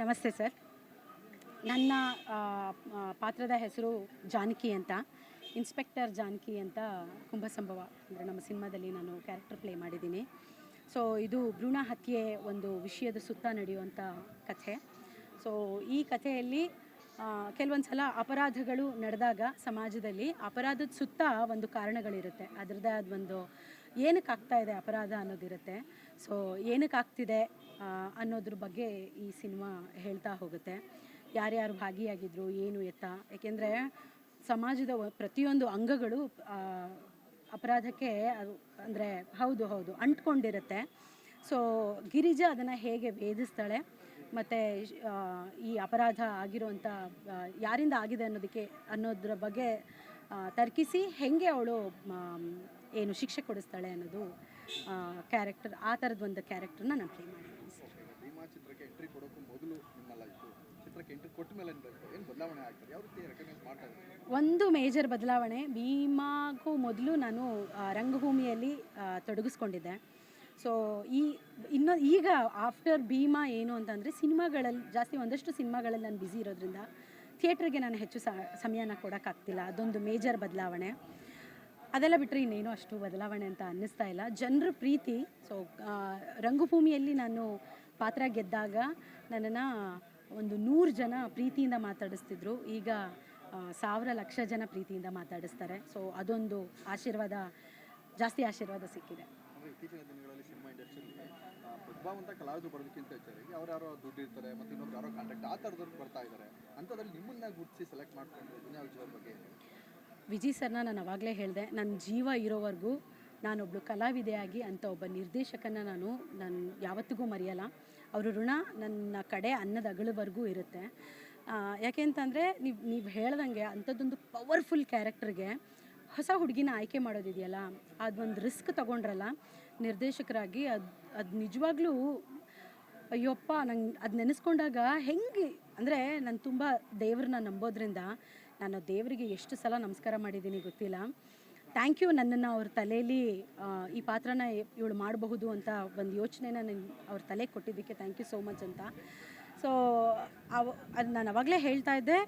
ನಮಸ್ತೆ ಸರ್. ನನ್ನ ಪಾತ್ರದ ಹೆಸರು ಜಾನಕಿ ಅಂತ. ಇನ್ಸ್ಪೆಕ್ಟರ್ ಜಾನಕಿ ಅಂತ ಕುಂಭಸಂಭವ ಅಂದರೆ ನಮ್ಮ ಸಿನಿಮಾದಲ್ಲಿ ನಾನು ಕ್ಯಾರೆಕ್ಟರ್ ಪ್ಲೇ ಮಾಡಿದ್ದೀನಿ. ಸೊ ಇದು ಭ್ರೂಣ ಹತ್ಯೆ ಒಂದು ವಿಷಯದ ಸುತ್ತ ನಡೆಯುವಂಥ ಕಥೆ. ಸೊ ಈ ಕಥೆಯಲ್ಲಿ ಕೆಲವೊಂದು ಸಲ ಅಪರಾಧಗಳು ನಡೆದಾಗ ಸಮಾಜದಲ್ಲಿ ಅಪರಾಧದ ಸುತ್ತ ಒಂದು ಕಾರಣಗಳಿರುತ್ತೆ. ಅದರದ್ದೇ ಆದ ಒಂದು ಏನಕ್ಕೆ ಆಗ್ತಾ ಇದೆ ಅಪರಾಧ ಅನ್ನೋದಿರುತ್ತೆ. ಸೊ ಏನಕ್ಕೆ ಆಗ್ತಿದೆ ಅನ್ನೋದ್ರ ಬಗ್ಗೆ ಈ ಸಿನಿಮಾ ಹೇಳ್ತಾ ಹೋಗುತ್ತೆ. ಯಾರ್ಯಾರು ಭಾಗಿಯಾಗಿದ್ರು, ಏನು ಎತ್ತ. ಏಕೆಂದರೆ ಸಮಾಜದ ಪ್ರತಿಯೊಂದು ಅಂಗಗಳು ಅಪರಾಧಕ್ಕೆ ಅದು, ಅಂದರೆ ಹೌದು ಹೌದು, ಅಂಟ್ಕೊಂಡಿರುತ್ತೆ. ಸೊ ಗಿರಿಜಾ ಅದನ್ನು ಹೇಗೆ ವೇಧಿಸ್ತಾಳೆ ಮತ್ತು ಈ ಅಪರಾಧ ಆಗಿರುವಂಥ ಯಾರಿಂದ ಆಗಿದೆ ಅನ್ನೋದಕ್ಕೆ, ಅನ್ನೋದ್ರ ಬಗ್ಗೆ ತರ್ಕಿಸಿ ಹೇಗೆ ಅವಳು ಏನು ಶಿಕ್ಷೆ ಕೊಡಿಸ್ತಾಳೆ ಅನ್ನೋದು ಕ್ಯಾರೆಕ್ಟರ್ ಆ ಥರದ ಒಂದು ಕ್ಯಾರೆಕ್ಟರ್ನ ನಾನು ಪ್ಲೇ ಮಾಡಿದ್ದೀನಿ ಸರ್. ಭೀಮಾ ಚಿತ್ರಕ್ಕೆ ಎಂಟ್ರಿ ಕೊಡೋಕ್ಕೂ ಮೊದಲು ನಿಮ್ಮಲ್ಲ ಇತ್ತು. ಚಿತ್ರಕ್ಕೆ ಎಂಟ್ರಿ ಕೊಟ್ಟ ಮೇಲೆ ಏನು ಬದಲಾವಣೆ ಆಗ್ತದೆ? ಯಾವ ರೀತಿ ರೆಕಗ್ನೈಸ್ ಮಾಡ್ತಾ ಒಂದು ಮೇಜರ್ ಬದಲಾವಣೆ ಭೀಮಾಗೂ ಮೊದಲು ನಾನು ರಂಗಭೂಮಿಯಲ್ಲಿ ತೊಡಗಿಸ್ಕೊಂಡಿದ್ದೆ. ಸೊ ಈ ಇನ್ನು ಈಗ ಆಫ್ಟರ್ ಭೀಮಾ ಏನು ಅಂತಂದರೆ ಸಿನಿಮಾಗಳಲ್ಲಿ ಜಾಸ್ತಿ ಒಂದಷ್ಟು ಸಿನಿಮಾಗಳಲ್ಲಿ ನಾನು ಬ್ಯುಸಿ ಇರೋದ್ರಿಂದ ಥಿಯೇಟ್ರಿಗೆ ನಾನು ಹೆಚ್ಚು ಸ ಸಮಯನ ಕೊಡೋಕ್ಕಾಗ್ತಿಲ್ಲ. ಅದೊಂದು ಮೇಜರ್ ಬದಲಾವಣೆ. ಅದೆಲ್ಲ ಬಿಟ್ಟರೆ ಇನ್ನೇನು ಅಷ್ಟು ಬದಲಾವಣೆ ಅಂತ ಅನ್ನಿಸ್ತಾ ಇಲ್ಲ. ಜನರ ಪ್ರೀತಿ ಸೊ ರಂಗಭೂಮಿಯಲ್ಲಿ ನಾನು ಪಾತ್ರ ಗೆದ್ದಾಗ ನನ್ನನ್ನು ಒಂದು ನೂರು ಜನ ಪ್ರೀತಿಯಿಂದ ಮಾತಾಡಿಸ್ತಿದ್ರು. ಈಗ ಸಾವಿರ, ಲಕ್ಷ ಜನ ಪ್ರೀತಿಯಿಂದ ಮಾತಾಡಿಸ್ತಾರೆ. ಸೊ ಅದೊಂದು ಆಶೀರ್ವಾದ, ಜಾಸ್ತಿ ಆಶೀರ್ವಾದ ಸಿಕ್ಕಿದೆ. ಇತ್ತೀಚಿನ ದಿನಗಳಲ್ಲಿ ಸಿನಿಮಾ ಇಂಡಸ್ಟ್ರಿಯಲ್ಲಿ ಪ್ರತಿಭಾವಂತ ಕಲಾವಿದರು ಬರೋದಕ್ಕಿಂತ ಹೆಚ್ಚಾಗಿ ಅವ್ರು ಯಾರೋ ದುಡ್ಡು ಇರ್ತಾರೆ ಮತ್ತು ಇನ್ನೊಬ್ರು ಯಾರೋ ಕಾಂಟ್ಯಾಕ್ಟ್ ಆ ಬರ್ತಾ ಇದ್ದಾರೆ. ಅಂಥದ್ರಲ್ಲಿ ನಿಮ್ಮನ್ನ ಗುರುತಿಸಿ ಸೆಲೆಕ್ಟ್ ಮಾಡ್ಕೊಂಡು ಏನ್? ಹೇಳ್ತೀರಾ? ವಿಜಯ್ ಸರ್ನ ನಾನು ಅವಾಗಲೇ ಹೇಳಿದೆ ನನ್ನ ಜೀವ ಇರೋವರೆಗೂ ನಾನೊಬ್ಬಳು ಕಲಾವಿದೆಯಾಗಿ ಅಂತ ಒಬ್ಬ ನಿರ್ದೇಶಕನ ನಾನು ನಾನು ಯಾವತ್ತಿಗೂ ಮರೆಯಲ್ಲ. ಅವರು ಋಣ ನನ್ನ ಕಡೆ ಅನ್ನದ ಅಗಳವರೆಗೂ ಇರುತ್ತೆ. ಆ, ಯಾಕೆ ಅಂತಂದರೆ ನೀವು ನೀವು ಹೇಳ್ದಂಗೆ ಅಂಥದ್ದೊಂದು ಪವರ್ಫುಲ್ ಕ್ಯಾರೆಕ್ಟರ್ಗೆ ಹೊಸ ಹುಡುಗಿನ ಆಯ್ಕೆ ಮಾಡೋದಿದೆಯಲ್ಲ ಅದೊಂದು ರಿಸ್ಕ್ ತಗೊಂಡ್ರಲ್ಲ ನಿರ್ದೇಶಕರಾಗಿ ಅದು ಅದು ನಿಜವಾಗ್ಲೂ ಅಯ್ಯಪ್ಪ ನಂಗೆ ಅದು ನೆನೆಸ್ಕೊಂಡಾಗ ಹೆಂಗೆ ಅಂದರೆ ನಾನು ತುಂಬ ದೇವ್ರನ್ನ ನಂಬೋದ್ರಿಂದ ನಾನು ದೇವರಿಗೆ ಎಷ್ಟು ಸಲ ನಮಸ್ಕಾರ ಮಾಡಿದ್ದೀನಿ ಗೊತ್ತಿಲ್ಲ. ಥ್ಯಾಂಕ್ ಯು ನನ್ನನ್ನು ಅವ್ರ ತಲೆಯಲ್ಲಿ ಈ ಪಾತ್ರನ ಇವಳು ಮಾಡಬಹುದು ಅಂತ ಒಂದು ಯೋಚನೆನ ನಂಗೆ ಅವ್ರ ತಲೆಗೆ ಕೊಟ್ಟಿದ್ದಕ್ಕೆ ಥ್ಯಾಂಕ್ ಯು ಸೋ ಮಚ್ ಅಂತ. ಸೊ ಅವ, ಅದು ನಾನು ಅವಾಗಲೇ ಹೇಳ್ತಾ ಇದ್ದೆ,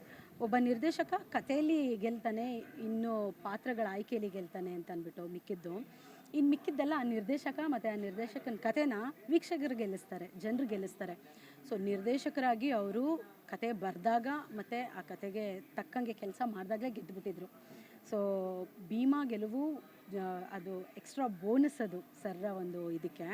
ಒಬ್ಬ ನಿರ್ದೇಶಕ ಕಥೆಯಲ್ಲಿ ಗೆಲ್ತಾನೆ, ಇನ್ನು ಪಾತ್ರಗಳ ಆಯ್ಕೆಯಲ್ಲಿ ಗೆಲ್ತಾನೆ ಅಂತ ಅಂದ್ಬಿಟ್ಟು ಮಿಕ್ಕಿದ್ದು. ಇನ್ನು ಮಿಕ್ಕಿದ್ದೆಲ್ಲ ಆ ನಿರ್ದೇಶಕ ಮತ್ತು ಆ ನಿರ್ದೇಶಕನ ಕಥೆನ ವೀಕ್ಷಕರು ಗೆಲ್ಲಿಸ್ತಾರೆ, ಜನರು ಗೆಲ್ಲಿಸ್ತಾರೆ. ಸೊ ನಿರ್ದೇಶಕರಾಗಿ ಅವರು ಕತೆ ಬರೆದಾಗ ಮತ್ತು ಆ ಕತೆಗೆ ತಕ್ಕಂಗೆ ಕೆಲಸ ಮಾಡಿದಾಗಲೇ ಗೆದ್ದುಬಿಟ್ಟಿದ್ರು ಸೊ ಭೀಮಾ ಗೆಲುವು ಅದು ಎಕ್ಸ್ಟ್ರಾ ಬೋನಸ್ ಅದು ಸರ್ರ ಒಂದು ಇದಕ್ಕೆ.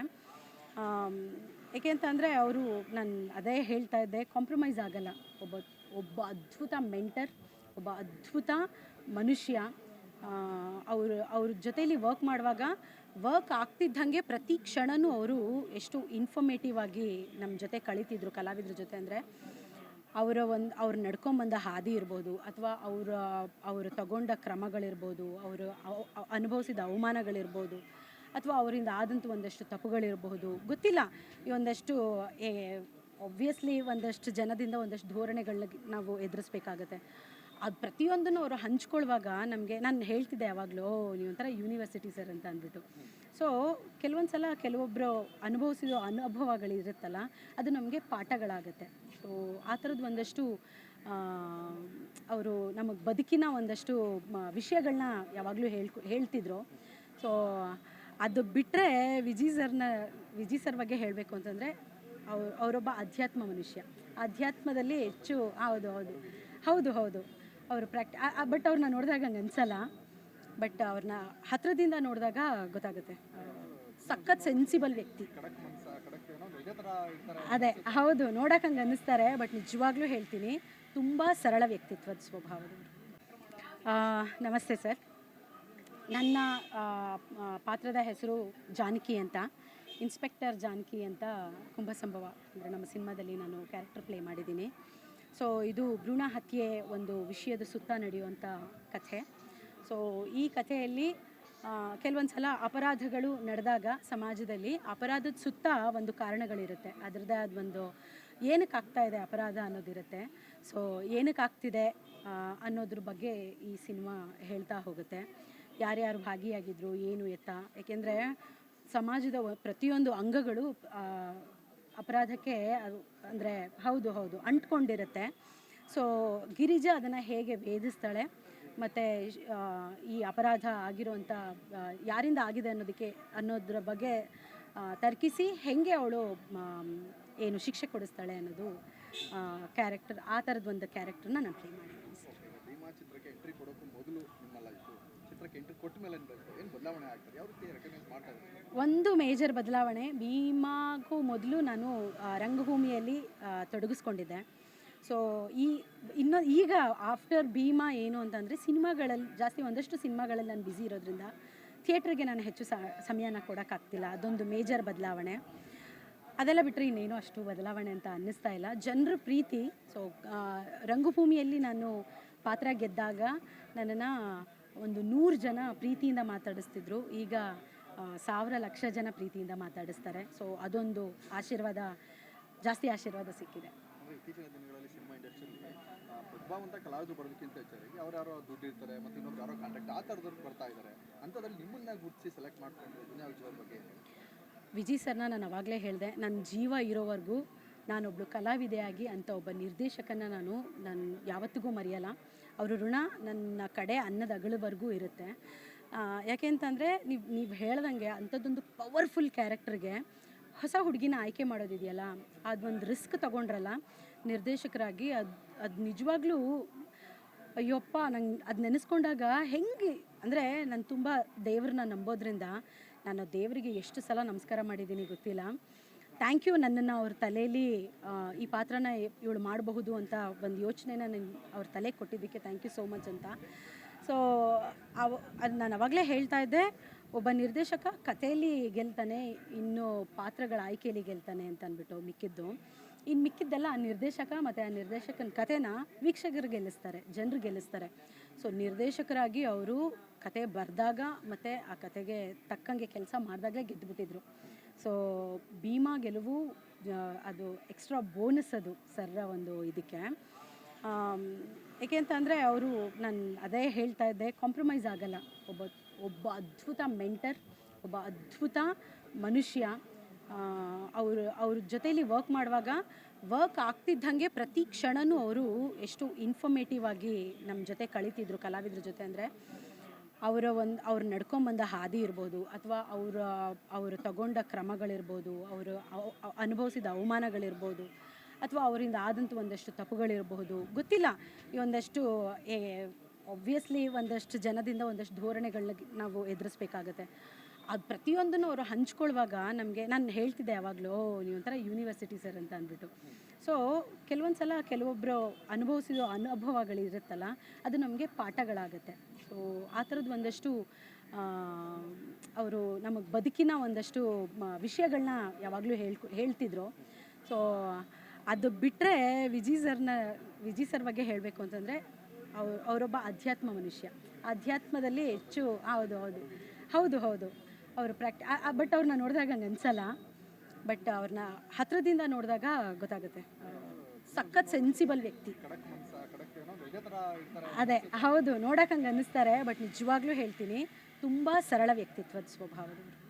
ಏಕೆ ಅಂತಂದರೆ ಅವರು ನಾನು ಅದೇ ಹೇಳ್ತಾ ಇದ್ದೆ ಕಾಂಪ್ರಮೈಸ್ ಆಗಲ್ಲ. ಒಬ್ಬ ಒಬ್ಬ ಅದ್ಭುತ ಮೆಂಟರ್ ಒಬ್ಬ ಅದ್ಭುತ ಮನುಷ್ಯ. ಅವರು, ಅವ್ರ ಜೊತೆಯಲ್ಲಿ ವರ್ಕ್ ಮಾಡುವಾಗ ವರ್ಕ್ ಆಗ್ತಿದ್ದಂಗೆ ಪ್ರತಿ ಕ್ಷಣನೂ ಅವರು ಎಷ್ಟು ಇನ್ಫಾರ್ಮೇಟಿವ್ ಆಗಿ ನಮ್ಮ ಜೊತೆ ಕಳೀತಿದ್ರು ಕಲಾವಿದ್ರ ಜೊತೆ ಅಂದರೆ, ಅವರ ಒಂದು, ಅವ್ರು ನಡ್ಕೊಂಬಂದ ಹಾದಿ ಇರ್ಬೋದು, ಅಥವಾ ಅವರ, ಅವರು ತಗೊಂಡ ಕ್ರಮಗಳಿರ್ಬೋದು, ಅವರು, ಅವ್- ಅವ್- ಅನುಭವಿಸಿದ ಅವಮಾನಗಳಿರ್ಬೋದು, ಅಥವಾ ಅವರಿಂದ ಆದಂಥ ಒಂದಷ್ಟು ತಪ್ಪುಗಳಿರಬಹುದು ಗೊತ್ತಿಲ್ಲ. ಈ ಒಂದಷ್ಟು ಒಬ್ವಿಯಸ್ಲಿ ಒಂದಷ್ಟು ಜನದಿಂದ ಒಂದಷ್ಟು ಧೋರಣೆಗಳನ್ನ ನಾವು ಎದುರಿಸ್ಬೇಕಾಗತ್ತೆ. ಅದು ಪ್ರತಿಯೊಂದನ್ನು ಅವರು ಹಂಚ್ಕೊಳ್ಳುವಾಗ ನಮಗೆ ನಾನು ಹೇಳ್ತಿದ್ದೆ ಯಾವಾಗಲೂ ನೀವೊಂಥರ ಯೂನಿವರ್ಸಿಟಿ ಸರ್ ಅಂತ ಅಂದ್ಬಿಟ್ಟು. ಸೊ ಕೆಲವೊಂದು ಸಲ ಕೆಲವೊಬ್ಬರು ಅನುಭವಿಸಿದ ಅನುಭವಗಳಿರುತ್ತಲ್ಲ, ಅದು ನಮಗೆ ಪಾಠಗಳಾಗುತ್ತೆ. ಸೊ ಆ ಥರದ್ದು ಒಂದಷ್ಟು ಅವರು ನಮಗೆ ಬದುಕಿನ ಒಂದಷ್ಟು ವಿಷಯಗಳನ್ನ ಯಾವಾಗಲೂ ಹೇಳ್ಕೊ, ಹೇಳ್ತಿದ್ರು. ಸೊ ಅದು ಬಿಟ್ಟರೆ ವಿಜಿ ಸರ್ನ, ವಿಜಿ ಸರ್ ಬಗ್ಗೆ ಹೇಳಬೇಕು ಅಂತಂದರೆ, ಅವ್ರು, ಅವರೊಬ್ಬ ಅಧ್ಯಾತ್ಮ ಮನುಷ್ಯ. ಅಧ್ಯಾತ್ಮದಲ್ಲಿ ಹೆಚ್ಚು, ಹೌದು ಹೌದು. ಹೌದು ಹೌದು. ಅವರು ಪ್ರಾಕ್ಟಿ ಬಟ್ ಅವ್ರನ್ನ ನೋಡಿದಾಗ ಹಂಗೆ ಅನ್ಸಲ್ಲ. ಬಟ್ ಅವ್ರನ್ನ ಹತ್ರದಿಂದ ನೋಡಿದಾಗ ಗೊತ್ತಾಗುತ್ತೆ. ಸಖತ್ ಸೆನ್ಸಿಬಲ್ ವ್ಯಕ್ತಿ. ಅದೇ, ಹೌದು ನೋಡಕ್ಕೆ ಹಂಗೆ ಅನ್ನಿಸ್ತಾರೆ ಬಟ್ ನಿಜವಾಗ್ಲೂ ಹೇಳ್ತೀನಿ, ತುಂಬ ಸರಳ ವ್ಯಕ್ತಿತ್ವದ ಸ್ವಭಾವದವರು ನಮಸ್ತೆ ಸರ್. ನನ್ನ ಪಾತ್ರದ ಹೆಸರು ಜಾನಕಿ ಅಂತ. ಇನ್ಸ್ಪೆಕ್ಟರ್ ಜಾನಕಿ ಅಂತ ಕುಂಭಸಂಭವ, ಅಂದರೆ ನಮ್ಮ ಸಿನಿಮಾದಲ್ಲಿ ನಾನು ಕ್ಯಾರೆಕ್ಟರ್ ಪ್ಲೇ ಮಾಡಿದ್ದೀನಿ. ಸೊ ಇದು ಭ್ರೂಣ ಹತ್ಯೆ ಒಂದು ವಿಷಯದ ಸುತ್ತ ನಡೆಯುವಂಥ ಕಥೆ. ಸೊ ಈ ಕಥೆಯಲ್ಲಿ ಕೆಲವೊಂದು ಸಲ ಅಪರಾಧಗಳು ನಡೆದಾಗ ಸಮಾಜದಲ್ಲಿ ಅಪರಾಧದ ಸುತ್ತ ಒಂದು ಕಾರಣಗಳಿರುತ್ತೆ. ಅದರದ್ದೇ ಆದ ಒಂದು ಏನಕ್ಕೆ ಆಗ್ತಾ ಇದೆ ಅಪರಾಧ ಅನ್ನೋದಿರುತ್ತೆ. ಸೊ ಏನಕ್ಕೆ ಆಗ್ತಿದೆ ಅನ್ನೋದ್ರ ಬಗ್ಗೆ ಈ ಸಿನಿಮಾ ಹೇಳ್ತಾ ಹೋಗುತ್ತೆ. ಯಾರ್ಯಾರು ಭಾಗಿಯಾಗಿದ್ರು, ಏನು ಎತ್ತ. ಏಕೆಂದರೆ ಸಮಾಜದ ಪ್ರತಿಯೊಂದು ಅಂಗಗಳು ಅಪರಾಧಕ್ಕೆ ಅದು ಅಂದರೆ ಹೌದು ಹೌದು, ಅಂಟ್ಕೊಂಡಿರುತ್ತೆ. ಸೊ ಗಿರಿಜಾ ಅದನ್ನು ಹೇಗೆ ವೇಧಿಸ್ತಾಳೆ ಮತ್ತು ಈ ಅಪರಾಧ ಆಗಿರುವಂಥ ಯಾರಿಂದ ಆಗಿದೆ ಅನ್ನೋದಕ್ಕೆ, ಅನ್ನೋದ್ರ ಬಗ್ಗೆ ತರ್ಕಿಸಿ ಹೆಂಗೆ ಅವಳು ಏನು ಶಿಕ್ಷೆ ಕೊಡಿಸ್ತಾಳೆ ಅನ್ನೋದು ಕ್ಯಾರೆಕ್ಟರ್ ಆ ಥರದೊಂದು ಕ್ಯಾರೆಕ್ಟರ್ನ ನಾನು ಪ್ಲೇ ಮಾಡಿದ್ದೀನಿ ಸರ್. ಒಂದು ಮೇಜರ್ ಬದಲಾವಣೆ ಭೀಮಾಗೂ ಮೊದಲು ನಾನು ರಂಗಭೂಮಿಯಲ್ಲಿ ತೊಡಗಿಸ್ಕೊಂಡಿದ್ದೆ. ಸೊ ಈ, ಇನ್ನು ಈಗ ಆಫ್ಟರ್ ಭೀಮಾ ಏನು ಅಂತಂದರೆ ಸಿನಿಮಾಗಳಲ್ಲಿ, ಜಾಸ್ತಿ ಒಂದಷ್ಟು ಸಿನಿಮಾಗಳಲ್ಲಿ ನಾನು ಬ್ಯುಸಿ ಇರೋದ್ರಿಂದ ಥಿಯೇಟ್ರಿಗೆ ನಾನು ಹೆಚ್ಚು ಸಮಯನ ಕೊಡೋಕ್ಕಾಗ್ತಿಲ್ಲ ಅದೊಂದು ಮೇಜರ್ ಬದಲಾವಣೆ. ಅದೆಲ್ಲ ಬಿಟ್ಟರೆ ಇನ್ನೇನು ಅಷ್ಟು ಬದಲಾವಣೆ ಅಂತ ಅನ್ನಿಸ್ತಾ ಇಲ್ಲ. ಜನರ ಪ್ರೀತಿ ಸೊ ರಂಗಭೂಮಿಯಲ್ಲಿ ನಾನು ಪಾತ್ರ ಗೆದ್ದಾಗ ನನ್ನನ್ನು ಒಂದು ನೂರು ಜನ ಪ್ರೀತಿಯಿಂದ ಮಾತಾಡಿಸ್ತಿದ್ರು. ಈಗ ಸಾವಿರ ಲಕ್ಷ ಜನ ಪ್ರೀತಿಯಿಂದ ಮಾತಾಡಿಸ್ತಾರೆ. ಸೊ ಅದೊಂದು ಆಶೀರ್ವಾದ ಜಾಸ್ತಿ ಆಶೀರ್ವಾದ ಸಿಕ್ಕಿದೆ. ಇತ್ತೀಚಿನ ದಿನಗಳಲ್ಲಿ ಸಿನಿಮಾ ಇಂಡಸ್ಟ್ರಿಯಲ್ಲಿ ಪ್ರತಿಭಾವಂತ ಕಲಾವಿದರು ಬರೋದಕ್ಕಿಂತ ಹೆಚ್ಚಾಗಿ ಅವ್ರು ಯಾರೋ ದುಡ್ಡು ಇರ್ತಾರೆ ಮತ್ತು ಇನ್ನೊಬ್ರು ಯಾರೋ ಕಾಂಟ್ಯಾಕ್ಟ್ ಆ ಥರದವ್ರು ಬರ್ತಾ ಇದ್ದಾರೆ ಅಂಥದ್ರಲ್ಲಿ ನಿಮ್ಮನ್ನ ಗುರುತಿಸಿ ಸೆಲೆಕ್ಟ್ ಮಾಡ್ಕೊಂಡು ದುನಿಯಾ ವಿಜಯ್ ಬಗ್ಗೆ? ವಿಜಯ್ ಸರ್ನ ನಾನು ಅವಾಗಲೇ ಹೇಳಿದೆ ನನ್ನ ಜೀವ ಇರೋವರೆಗೂ ನಾನೊಬ್ಬಳು ಕಲಾವಿದೆಯಾಗಿ ಅಂತ ಒಬ್ಬ ನಿರ್ದೇಶಕನ ನಾನು ನಾನು ಯಾವತ್ತಿಗೂ ಮರೆಯಲ್ಲ. ಅವ್ರ ಋಣ ನನ್ನ ಕಡೆ ಅನ್ನದ ಅಗಳವರೆಗೂ ಇರುತ್ತೆ. ಯಾಕೆ ಅಂತಂದರೆ ನೀವು ನೀವು ಹೇಳ್ದಂಗೆ ಅಂಥದ್ದೊಂದು ಪವರ್ಫುಲ್ ಕ್ಯಾರೆಕ್ಟರ್ಗೆ ಹೊಸ ಹುಡುಗಿನ ಆಯ್ಕೆ ಮಾಡೋದಿದೆಯಲ್ಲ ಅದೊಂದು ರಿಸ್ಕ್ ತಗೊಂಡ್ರಲ್ಲ, ನಿರ್ದೇಶಕರಾಗಿ ಅದು ಅದು ನಿಜವಾಗ್ಲೂ ಅಯ್ಯಪ್ಪ ನಂಗೆ ಅದು ನೆನೆಸ್ಕೊಂಡಾಗ ಹೆಂಗೆ, ಅಂದರೆ ನಾನು ತುಂಬ ದೇವ್ರನ್ನ ನಂಬೋದ್ರಿಂದ ನಾನು ದೇವರಿಗೆ ಎಷ್ಟು ಸಲ ನಮಸ್ಕಾರ ಮಾಡಿದ್ದೀನಿ ಗೊತ್ತಿಲ್ಲ. ಥ್ಯಾಂಕ್ ಯು ನನ್ನನ್ನು ಅವ್ರ ತಲೆಯಲ್ಲಿ ಈ ಪಾತ್ರನ ಇವಳು ಮಾಡಬಹುದು ಅಂತ ಒಂದು ಯೋಚನೆನ ನನ್ ಅವ್ರ ತಲೆಗೆ ಕೊಟ್ಟಿದ್ದಕ್ಕೆ ಥ್ಯಾಂಕ್ ಯು ಸೋ ಮಚ್ ಅಂತ. ಸೊ ಅವ, ಅದು ನಾನು ಅವಾಗಲೇ ಹೇಳ್ತಾ ಇದ್ದೆ, ಒಬ್ಬ ನಿರ್ದೇಶಕ ಕಥೆಯಲ್ಲಿ ಗೆಲ್ತಾನೆ, ಇನ್ನು ಪಾತ್ರಗಳ ಆಯ್ಕೆಯಲ್ಲಿ ಗೆಲ್ತಾನೆ ಅಂತ ಅಂದ್ಬಿಟ್ಟು ಮಿಕ್ಕಿದ್ದು. ಇನ್ನು ಮಿಕ್ಕಿದ್ದೆಲ್ಲ ಆ ನಿರ್ದೇಶಕ ಮತ್ತು ಆ ನಿರ್ದೇಶಕನ ಕಥೆನ ವೀಕ್ಷಕರು ಗೆಲ್ಲಿಸ್ತಾರೆ, ಜನರು ಗೆಲ್ಲಿಸ್ತಾರೆ. ಸೊ ನಿರ್ದೇಶಕರಾಗಿ ಅವರು ಕತೆ ಬರೆದಾಗ ಮತ್ತು ಆ ಕತೆಗೆ ತಕ್ಕಂಗೆ ಕೆಲಸ ಮಾಡಿದಾಗಲೇ ಗೆದ್ದುಬಿಟ್ಟಿದ್ರು ಸೊ ಭೀಮಾ ಗೆಲುವು ಅದು ಎಕ್ಸ್ಟ್ರಾ ಬೋನಸ್ ಅದು ಸರ್ರ ಒಂದು ಇದಕ್ಕೆ. ಏಕೆ ಅಂತಂದರೆ ಅವರು ನಾನು ಅದೇ ಹೇಳ್ತಾ ಇದ್ದೆ ಕಾಂಪ್ರಮೈಸ್ ಆಗಲ್ಲ. ಒಬ್ಬ ಒಬ್ಬ ಅದ್ಭುತ ಮೆಂಟರ್ ಒಬ್ಬ ಅದ್ಭುತ ಮನುಷ್ಯ ಅವರು, ಅವ್ರ ಜೊತೇಲಿ ವರ್ಕ್ ಮಾಡುವಾಗ ವರ್ಕ್ ಆಗ್ತಿದ್ದಂಗೆ ಪ್ರತಿ ಕ್ಷಣವೂ ಅವರು ಎಷ್ಟು ಇನ್ಫಾರ್ಮೇಟಿವ್ ಆಗಿ ನಮ್ಮ ಜೊತೆ ಕಳೀತಿದ್ರು, ಕಲಾವಿದ್ರ ಜೊತೆ ಅಂದರೆ. ಅವರ ಒಂದು, ಅವ್ರು ನಡ್ಕೊಂಬಂದ ಹಾದಿ ಇರ್ಬೋದು ಅಥವಾ ಅವರ, ಅವರು ತಗೊಂಡ ಕ್ರಮಗಳಿರ್ಬೋದು, ಅವರು ಅವ್- ಅವ್- ಅನುಭವಿಸಿದ ಅವಮಾನಗಳಿರ್ಬೋದು ಅಥವಾ ಅವರಿಂದ ಆದಂಥ ಒಂದಷ್ಟು ತಪ್ಪುಗಳಿರಬಹುದು ಗೊತ್ತಿಲ್ಲ, ಈ ಒಂದಷ್ಟು ಒಬ್ವಿಯಸ್ಲಿ ಒಂದಷ್ಟು ಜನದಿಂದ ಒಂದಷ್ಟು ಧೋರಣೆಗಳನ್ನ ನಾವು ಎದುರಿಸ್ಬೇಕಾಗತ್ತೆ. ಅದು ಪ್ರತಿಯೊಂದನ್ನು ಅವರು ಹಂಚ್ಕೊಳ್ಳುವಾಗ ನಮಗೆ, ನಾನು ಹೇಳ್ತಿದ್ದೆ ಯಾವಾಗಲೂ ನೀವು ಒಂಥರ ಯೂನಿವರ್ಸಿಟಿ ಸರ್ ಅಂತ ಅಂದ್ಬಿಟ್ಟು. ಸೊ ಕೆಲವೊಂದು ಸಲ ಕೆಲವೊಬ್ಬರು ಅನುಭವಿಸಿದ ಅನುಭವಗಳಿರುತ್ತಲ್ಲ, ಅದು ನಮಗೆ ಪಾಠಗಳಾಗತ್ತೆ. ಸೊ ಆ ಥರದ್ದು ಒಂದಷ್ಟು ಅವರು ನಮಗೆ ಬದುಕಿನ ಒಂದಷ್ಟು ವಿಷಯಗಳನ್ನ ಯಾವಾಗಲೂ ಹೇಳ್ಕೊ, ಹೇಳ್ತಿದ್ರು. ಸೊ ಅದು ಬಿಟ್ಟರೆ ವಿಜಿ ಸರ್ನ, ವಿಜಿ ಸರ್ ಬಗ್ಗೆ ಹೇಳಬೇಕು ಅಂತಂದರೆ, ಅವ್ರು, ಅವರೊಬ್ಬ ಅಧ್ಯಾತ್ಮ ಮನುಷ್ಯ. ಅಧ್ಯಾತ್ಮದಲ್ಲಿ ಹೆಚ್ಚು, ಹೌದು ಹೌದು. ಹೌದು ಹೌದು. ಅವರು ಪ್ರಾಕ್ಟಿ ಬಟ್ ಅವ್ರನ್ನ ನೋಡಿದಾಗ ಹಂಗೆ ಅನ್ಸಲ್ಲ. ಬಟ್ ಅವ್ರನ್ನ ಹತ್ರದಿಂದ ನೋಡಿದಾಗ ಗೊತ್ತಾಗುತ್ತೆ. ಸಖತ್ ಸೆನ್ಸಿಬಲ್ ವ್ಯಕ್ತಿ. ಅದೇ, ಹೌದು ನೋಡಕ್ಕೆ ಹಂಗೆ ಅನ್ನಿಸ್ತಾರೆ ಬಟ್ ನಿಜವಾಗ್ಲೂ ಹೇಳ್ತೀನಿ, ತುಂಬ ಸರಳ ವ್ಯಕ್ತಿತ್ವದ ಸ್ವಭಾವದವರು